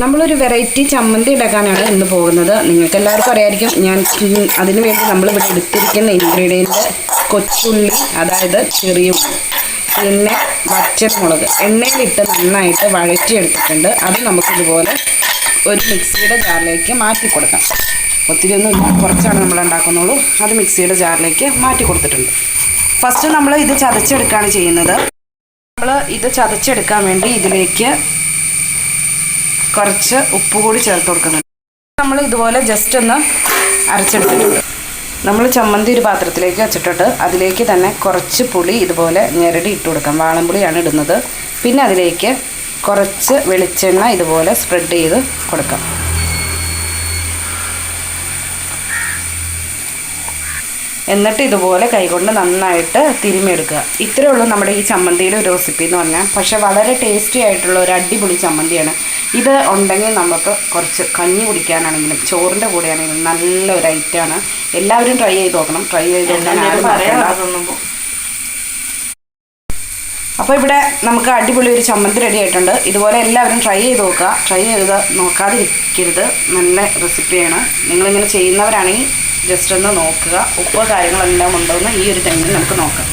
നമ്മളൊരു വെറൈറ്റി ചമ്മന്തി ഉണ്ടാക്കാനാണ് ഇന്ന് പോകുന്നത്. നിങ്ങൾക്ക് എല്ലാവർക്കും അറിയായിരിക്കും ഞാൻ അതിന് വേണ്ടി നമ്മളിവിടെ എടുത്തിരിക്കുന്ന ഇൻഗ്രീഡിയന്റ് കൊച്ചുള്ളി അതായത് ചെറിയ പിന്നെ എണ്ണയിൽ എണ്ണയിലിട്ട് നന്നായിട്ട് വഴറ്റിയെടുത്തിട്ടുണ്ട്. അത് നമുക്കിതുപോലെ ഒരു മിക്സിയുടെ ജാറിലേക്ക് മാറ്റി കൊടുക്കാം ഒത്തിരി ഒന്നും കുറച്ചാണ് നമ്മൾ ഉണ്ടാക്കുന്നുള്ളൂ അത് മിക്സിയുടെ ജാറിലേക്ക് മാറ്റി കൊടുത്തിട്ടുണ്ട് ഫസ്റ്റ് നമ്മൾ ഇത് ചതച്ചെടുക്കുകയാണ് ചെയ്യുന്നത്. നമ്മൾ ഇത് ചതച്ചെടുക്കാൻ വേണ്ടി ഇതിലേക്ക് കുറച്ച് ഉപ്പ് കൂടി ചേർത്ത് കൊടുക്കുന്നുണ്ട് നമ്മൾ ഇതുപോലെ ജസ്റ്റ് ഒന്ന് അരച്ചെടുത്തിട്ടുണ്ട്. നമ്മൾ ചമ്മന്തി ഒരു പാത്രത്തിലേക്ക് വെച്ചിട്ടിട്ട് അതിലേക്ക് തന്നെ കുറച്ച് പുളി ഇതുപോലെ ഞെരടി ഇട്ട് കൊടുക്കാം. വാളംപുളിയാണ് ഇടുന്നത്. പിന്നെ അതിലേക്ക് കുറച്ച് വെളിച്ചെണ്ണ ഇതുപോലെ സ്പ്രെഡ് ചെയ്ത് കൊടുക്കാം. എന്നിട്ട് ഇതുപോലെ കൈകൊണ്ട് നന്നായിട്ട് തിരുമ്മിയെടുക്കുക. ഇത്രയേ ഉള്ളൂ നമ്മുടെ ഈ ചമ്മന്തിയുടെ ഒരു റെസിപ്പി എന്ന് പറഞ്ഞാൽ. പക്ഷേ വളരെ ടേസ്റ്റി ആയിട്ടുള്ള ഒരു അടിപൊളി ചമ്മന്തിയാണ്. ഇത് ഉണ്ടെങ്കിൽ നമുക്ക് കുറച്ച് കഞ്ഞി കുടിക്കാനാണെങ്കിലും ചോറിന്റെ കൂടെയാണെങ്കിലും നല്ല ഒരു ഐറ്റമാണ്. എല്ലാവരും ട്രൈ ചെയ്ത് നോക്കണം. ട്രൈ ചെയ്ത് അപ്പോൾ ഇവിടെ നമുക്ക് അടിപൊളി ഒരു ചമ്മന്തി റെഡി ആയിട്ടുണ്ട്. ഇതുപോലെ എല്ലാവരും ട്രൈ ചെയ്ത് നോക്കുക. ട്രൈ ചെയ്ത് നോക്കാതിരിക്കരുത്. നല്ല റെസിപ്പിയാണ്. നിങ്ങളിങ്ങനെ ചെയ്യുന്നവരാണെങ്കിൽ ജസ്റ്റ് ഒന്ന് നോക്കുക. ഉപ്പ് കാര്യങ്ങളെല്ലാം ഉണ്ടോ എന്ന് ഈ ഒരു ടൈമിൽ നമുക്ക് നോക്കാം.